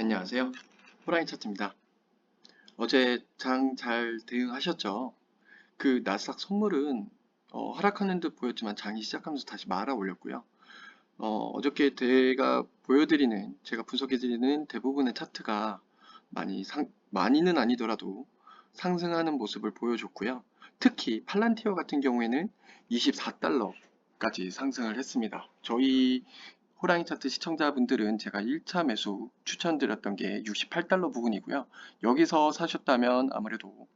안녕하세요. 호랑이 차트입니다. 어제 장 잘 대응하셨죠? 그 나스닥 선물은 어, 하락하는 듯 보였지만 장이 시작하면서 다시 말아 올렸고요. 어, 어저께 제가 보여드리는, 제가 분석해드리는 대부분의 차트가 많이 상, 많이는 아니더라도 상승하는 모습을 보여줬고요. 특히 팔란티어 같은 경우에는 24달러까지 상승을 했습니다. 저희 호랑이 차트 시청자분들은 제가 1차 매수 추천드렸던 게 68달러 부분이고요. 여기서 사셨다면 아무래도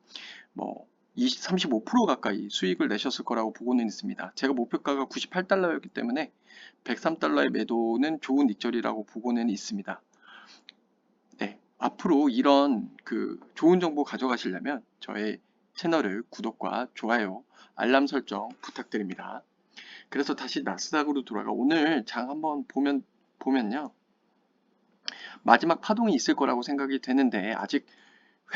뭐 20, 35% 가까이 수익을 내셨을 거라고 보고는 있습니다. 제가 목표가가 98달러였기 때문에 103달러의 매도는 좋은 익절이라고 보고는 있습니다. 네, 앞으로 이런 그 좋은 정보 가져가시려면 저의 채널을 구독과 좋아요, 알람 설정 부탁드립니다. 그래서 다시 나스닥으로 돌아가 오늘 장 한번 보면 보면요. 마지막 파동이 있을 거라고 생각이 되는데 아직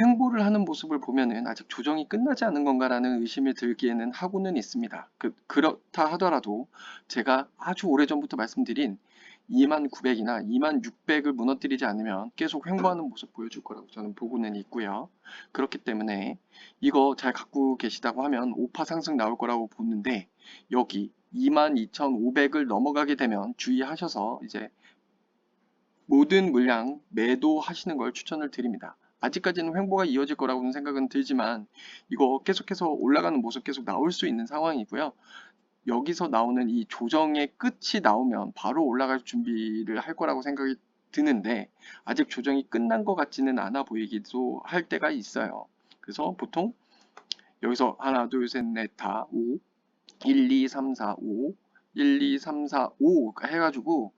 횡보를 하는 모습을 보면은 아직 조정이 끝나지 않은 건가라는 의심이 들기에는 하고는 있습니다. 그, 그렇다 하더라도 제가 아주 오래전부터 말씀드린 2900이나 2600을 무너뜨리지 않으면 계속 횡보하는 모습 보여줄 거라고 저는 보고는 있고요. 그렇기 때문에 이거 잘 갖고 계시다고 하면 5파 상승 나올 거라고 보는데 여기 22,500을 넘어가게 되면 주의하셔서 이제 모든 물량 매도하시는 걸 추천을 드립니다. 아직까지는 횡보가 이어질 거라고는 생각은 들지만 이거 계속해서 올라가는 모습 계속 나올 수 있는 상황이고요. 여기서 나오는 이 조정의 끝이 나오면 바로 올라갈 준비를 할 거라고 생각이 드는데 아직 조정이 끝난 것 같지는 않아 보이기도 할 때가 있어요. 그래서 보통 여기서 하나, 둘, 셋, 넷, 다 5, 1, 2, 3, 4, 5, 1, 2, 3, 4, 5 해가지고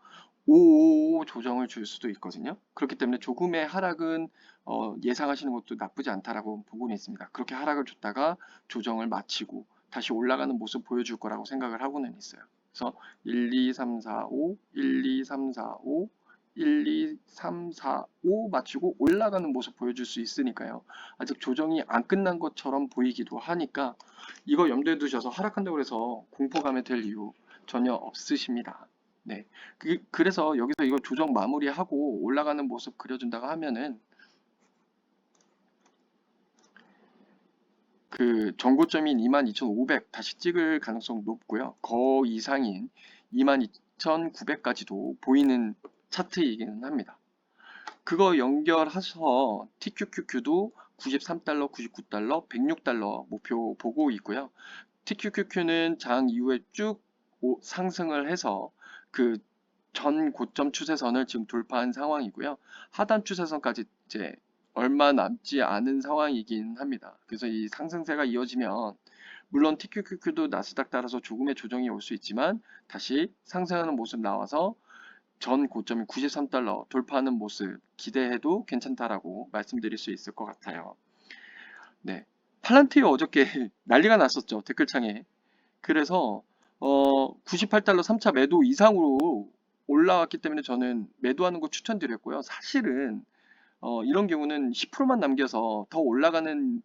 5 조정을 줄 수도 있거든요. 그렇기 때문에 조금의 하락은 어, 예상하시는 것도 나쁘지 않다라고 보고는 있습니다. 그렇게 하락을 줬다가 조정을 마치고 다시 올라가는 모습 보여줄 거라고 생각을 하고는 있어요. 그래서 1, 2, 3, 4, 5, 1, 2, 3, 4, 5, 1, 2, 3, 4, 5 맞추고 올라가는 모습 보여줄 수 있으니까요. 아직 조정이 안 끝난 것처럼 보이기도 하니까 이거 염두에 두셔서 하락한다고 해서 공포감에 될 이유 전혀 없으십니다. 네. 그, 그래서 여기서 이거 조정 마무리하고 올라가는 모습 그려준다고 하면은 그 전고점인 22,500 다시 찍을 가능성 높고요. 거 이상인 22,900까지도 보이는 차트이기는 합니다. 그거 연결해서 TQQQ도 93달러, 99달러, 106달러 목표 보고 있고요. TQQQ는 장 이후에 쭉 상승을 해서 그 전 고점 추세선을 지금 돌파한 상황이고요. 하단 추세선까지 이제 얼마 남지 않은 상황이긴 합니다. 그래서 이 상승세가 이어지면 물론 TQQQ도 나스닥 따라서 조금의 조정이 올 수 있지만 다시 상승하는 모습 나와서 전 고점인 93달러 돌파하는 모습 기대해도 괜찮다라고 말씀드릴 수 있을 것 같아요. 네. 팔란티어 어저께 난리가 났었죠. 댓글창에. 그래서 어 98달러 3차 매도 이상으로 올라왔기 때문에 저는 매도하는 거 추천드렸고요. 사실은 어 이런 경우는 10%만 남겨서 더 올라가는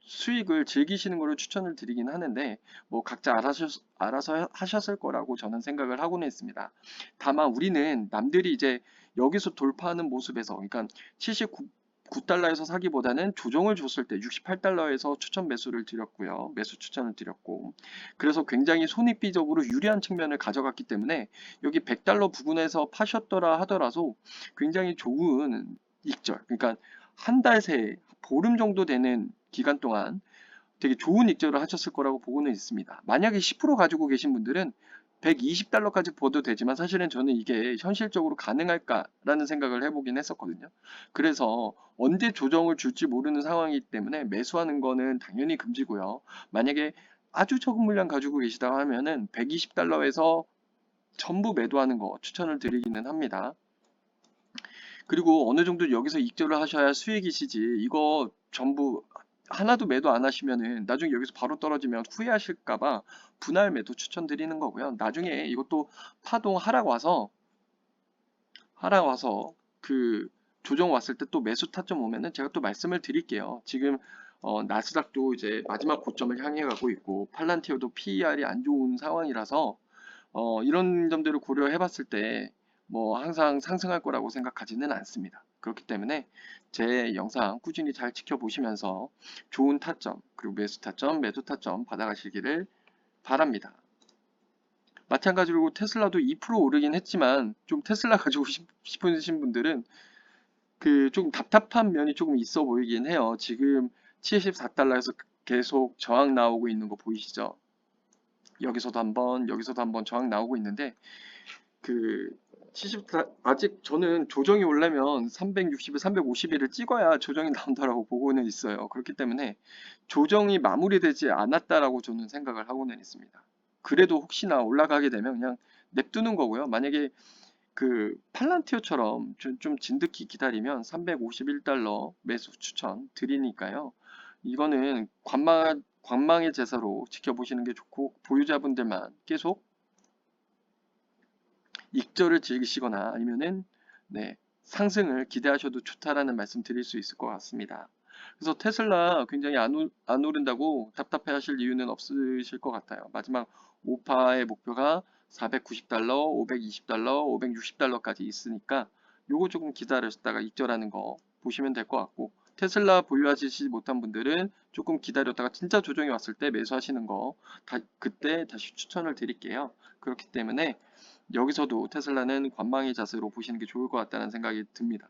수익을 즐기시는 것을 추천을 드리긴 하는데 뭐 각자 알아서, 알아서 하셨을 거라고 저는 생각을 하고는 있습니다. 다만 우리는 남들이 이제 여기서 돌파하는 모습에서 그러니까 79 9달러에서 사기보다는 조정을 줬을 때 68달러에서 추천 매수를 드렸고요. 매수 추천을 드렸고 그래서 굉장히 손익비적으로 유리한 측면을 가져갔기 때문에 여기 100달러 부근에서 파셨더라 하더라도 굉장히 좋은 익절 그러니까 한 달 새 보름 정도 되는 기간 동안 되게 좋은 익절을 하셨을 거라고 보고는 있습니다. 만약에 10% 가지고 계신 분들은 120달러까지 보도 되지만 사실은 저는 이게 현실적으로 가능할까라는 생각을 해보긴 했었거든요. 그래서 언제 조정을 줄지 모르는 상황이기 때문에 매수하는 거는 당연히 금지고요. 만약에 아주 적은 물량 가지고 계시다 하면은 120달러에서 전부 매도하는 거 추천을 드리기는 합니다. 그리고 어느 정도 여기서 익절을 하셔야 수익이시지 이거 전부 하나도 매도 안 하시면은 나중에 여기서 바로 떨어지면 후회하실까봐 분할 매도 추천드리는 거고요. 나중에 이것도 파동 하락 와서 하락 와서 그 조정 왔을 때 또 매수 타점 오면은 제가 또 말씀을 드릴게요. 지금 어, 나스닥도 이제 마지막 고점을 향해 가고 있고 팔란티어도 PER이 안 좋은 상황이라서 어, 이런 점들을 고려해 봤을 때 뭐 항상 상승할 거라고 생각하지는 않습니다. 그렇기 때문에 제 영상 꾸준히 잘 지켜보시면서 좋은 타점, 그리고 매수 타점, 매도 타점 받아가시기를 바랍니다. 마찬가지로 테슬라도 2% 오르긴 했지만 좀 테슬라 가지고 싶- 싶으신 분들은 그좀 답답한 면이 조금 있어 보이긴 해요. 지금 74달러에서 계속 저항 나오고 있는 거 보이시죠? 여기서도 한번 여기서도 한번 저항 나오고 있는데 그 74, 아직 저는 조정이 오려면 360일, 350일을 찍어야 조정이 나온다라고 보고는 있어요. 그렇기 때문에 조정이 마무리되지 않았다라고 저는 생각을 하고는 있습니다. 그래도 혹시나 올라가게 되면 그냥 냅두는 거고요. 만약에 그 팔란티어처럼 좀, 좀 진득히 기다리면 351달러 매수 추천 드리니까요. 이거는 관망, 관망의 제사로 지켜보시는 게 좋고 보유자분들만 계속 익절을 즐기시거나 아니면은 네, 상승을 기대하셔도 좋다라는 말씀 드릴 수 있을 것 같습니다. 그래서 테슬라 굉장히 안, 오, 안 오른다고 답답해 하실 이유는 없으실 것 같아요. 마지막 5파의 목표가 490달러, 520달러, 560달러까지 있으니까 요거 조금 기다렸다가 익절하는 거 보시면 될 것 같고 테슬라 보유하시지 못한 분들은 조금 기다렸다가 진짜 조정이 왔을 때 매수하시는 거 다, 그때 다시 추천을 드릴게요. 그렇기 때문에 여기서도 테슬라는 관망의 자세로 보시는 게 좋을 것 같다는 생각이 듭니다.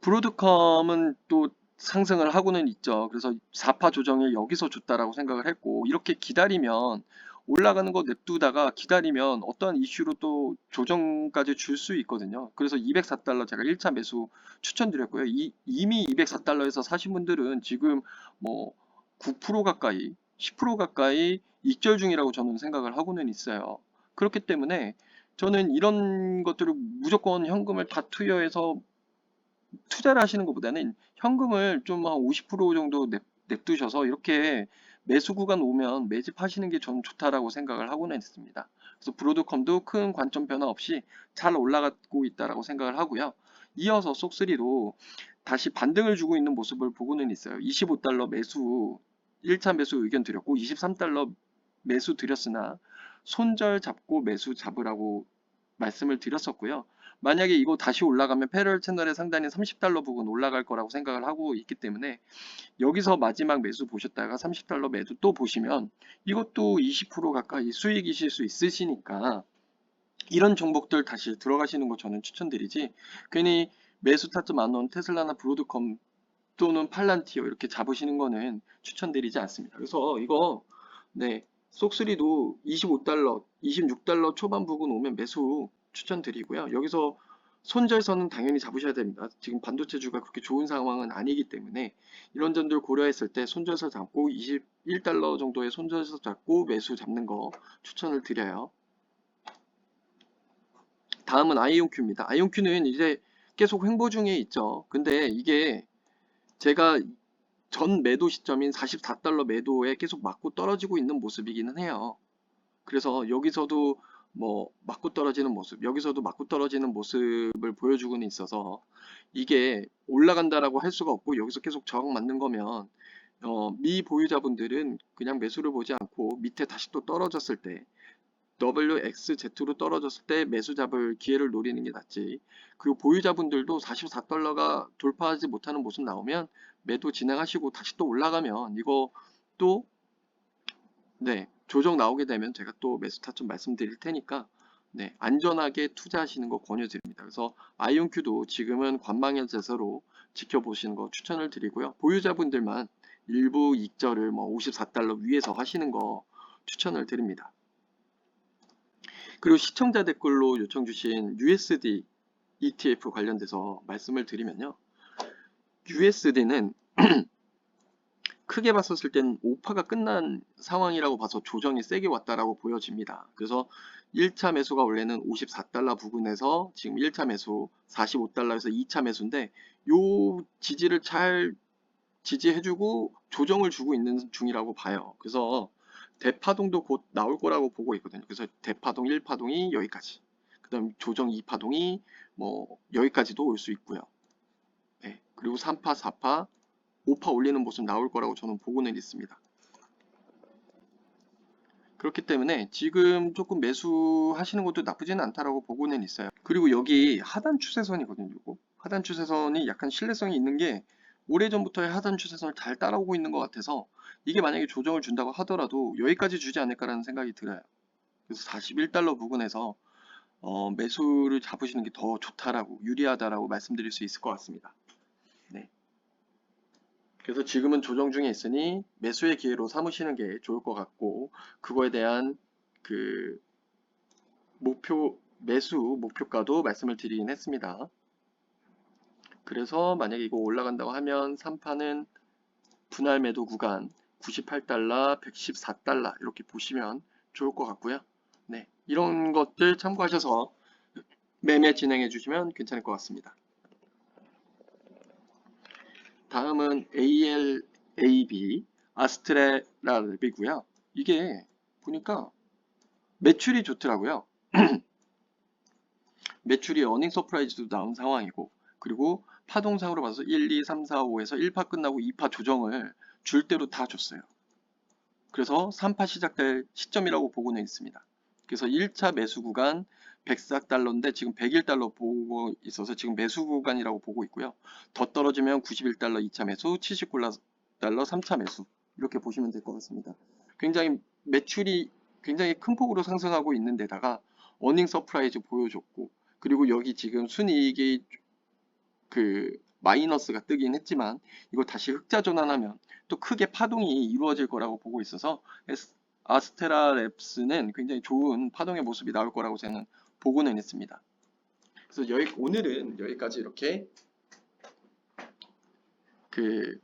브로드컴은 또 상승을 하고는 있죠. 그래서 4파 조정을 여기서 줬다라고 생각을 했고 이렇게 기다리면 올라가는 거 냅두다가 기다리면 어떠한 이슈로 또 조정까지 줄 수 있거든요. 그래서 204달러 제가 1차 매수 추천드렸고요. 이, 이미 204달러에서 사신 분들은 지금 뭐 9% 가까이 10% 가까이 익절 중이라고 저는 생각을 하고는 있어요. 그렇기 때문에 저는 이런 것들을 무조건 현금을 다 투여해서 투자를 하시는 것보다는 현금을 좀 한 50% 정도 냅, 냅두셔서 이렇게 매수 구간 오면 매집하시는 게 저는 좋다라고 생각을 하고는 있습니다. 그래서 브로드컴도 큰 관점 변화 없이 잘 올라가고 있다라고 생각을 하고요. 이어서 쏙3도 다시 반등을 주고 있는 모습을 보고는 있어요. 25달러 매수 1차 매수 의견 드렸고 23달러 매수 드렸으나 손절 잡고 매수 잡으라고 말씀을 드렸었고요. 만약에 이거 다시 올라가면 패럴 채널의 상단인 30달러 부근 올라갈 거라고 생각을 하고 있기 때문에 여기서 마지막 매수 보셨다가 30달러 매도 또 보시면 이것도 20% 가까이 수익이실 수 있으시니까 이런 종목들 다시 들어가시는 거 저는 추천드리지 괜히 매수 타점 안 넣은 테슬라나 브로드컴 또는 팔란티어 이렇게 잡으시는 거는 추천드리지 않습니다. 그래서 이거 네 쏙3도 25달러, 26달러 초반 부근 오면 매수 추천드리고요. 여기서 손절선은 당연히 잡으셔야 됩니다. 지금 반도체주가 그렇게 좋은 상황은 아니기 때문에 이런 점들 고려했을 때 손절선 잡고 21달러 정도의 손절선 잡고 매수 잡는 거 추천을 드려요. 다음은 아이온큐입니다. 아이온큐는 이제 계속 횡보 중에 있죠. 근데 이게 제가 전 매도 시점인 44달러 매도에 계속 맞고 떨어지고 있는 모습이기는 해요. 그래서 여기서도 뭐 맞고 떨어지는 모습, 여기서도 맞고 떨어지는 모습을 보여주고는 있어서 이게 올라간다라고 할 수가 없고 여기서 계속 저항 맞는 거면 어, 미 보유자분들은 그냥 매수를 보지 않고 밑에 다시 또 떨어졌을 때 WXZ로 떨어졌을 때 매수 잡을 기회를 노리는 게 낫지. 그리고 보유자분들도 44달러가 돌파하지 못하는 모습 나오면 매도 진행하시고 다시 또 올라가면 이거 또 네, 조정 나오게 되면 제가 또 매수 타점 말씀드릴 테니까 네, 안전하게 투자하시는 거 권유드립니다. 그래서 아이온큐도 지금은 관망의 제서로 지켜보시는 거 추천을 드리고요. 보유자분들만 일부 익절을 뭐 54달러 위에서 하시는 거 추천을 드립니다. 그리고 시청자 댓글로 요청 주신 USD ETF 관련돼서 말씀을 드리면요. USD는 크게 봤었을 땐 5파가 끝난 상황이라고 봐서 조정이 세게 왔다라고 보여집니다. 그래서 1차 매수가 원래는 54달러 부근에서 지금 1차 매수 45달러에서 2차 매수인데 요 지지를 잘 지지해주고 조정을 주고 있는 중이라고 봐요. 그래서 대파동도 곧 나올 거라고 보고 있거든요. 그래서 대파동 1파동이 여기까지. 그 다음 조정 2파동이 뭐 여기까지도 올 수 있고요. 네. 그리고 3파, 4파, 5파 올리는 모습 나올 거라고 저는 보고는 있습니다. 그렇기 때문에 지금 조금 매수하시는 것도 나쁘지는 않다라고 보고는 있어요. 그리고 여기 하단 추세선이거든요. 이거. 하단 추세선이 약간 신뢰성이 있는 게 오래전부터의 하단 추세선을 잘 따라오고 있는 것 같아서 이게 만약에 조정을 준다고 하더라도 여기까지 주지 않을까라는 생각이 들어요. 그래서 41달러 부근에서 어, 매수를 잡으시는 게 더 좋다라고 유리하다라고 말씀드릴 수 있을 것 같습니다. 네. 그래서 지금은 조정 중에 있으니 매수의 기회로 삼으시는 게 좋을 것 같고 그거에 대한 그 목표 매수 목표가도 말씀을 드리긴 했습니다. 그래서 만약에 이거 올라간다고 하면 3파는 분할 매도 구간 98달러, 114달러 이렇게 보시면 좋을 것 같고요. 네, 이런 것들 참고하셔서 매매 진행해 주시면 괜찮을 것 같습니다. 다음은 ALAB 아스트레라비고요. 이게 보니까 매출이 좋더라고요. 매출이 어닝 서프라이즈도 나온 상황이고 그리고 파동상으로 봐서 1, 2, 3, 4, 5에서 1파 끝나고 2파 조정을 줄 대로 다 줬어요. 그래서 3파 시작될 시점이라고 보고는 있습니다. 그래서 1차 매수 구간 104달러인데 지금 101달러 보고 있어서 지금 매수 구간이라고 보고 있고요. 더 떨어지면 91달러 2차 매수, 79달러 3차 매수 이렇게 보시면 될 것 같습니다. 굉장히 매출이 굉장히 큰 폭으로 상승하고 있는 데다가 어닝 서프라이즈 보여줬고 그리고 여기 지금 순이익이 그 마이너스가 뜨긴 했지만 이거 다시 흑자 전환하면 또 크게 파동이 이루어질 거라고 보고 있어서 아스테라 랩스는 굉장히 좋은 파동의 모습이 나올 거라고 저는 보고는 있습니다. 그래서 여기 오늘은 여기까지 이렇게 그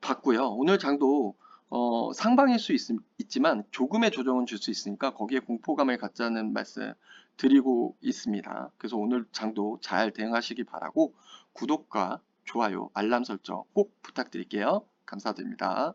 봤고요. 오늘 장도 어, 상방일 수 있, 있지만 조금의 조정은 줄 수 있으니까 거기에 공포감을 갖자는 말씀 드리고 있습니다. 그래서 오늘 장도 잘 대응하시기 바라고 구독과 좋아요, 알람 설정 꼭 부탁드릴게요. 감사드립니다.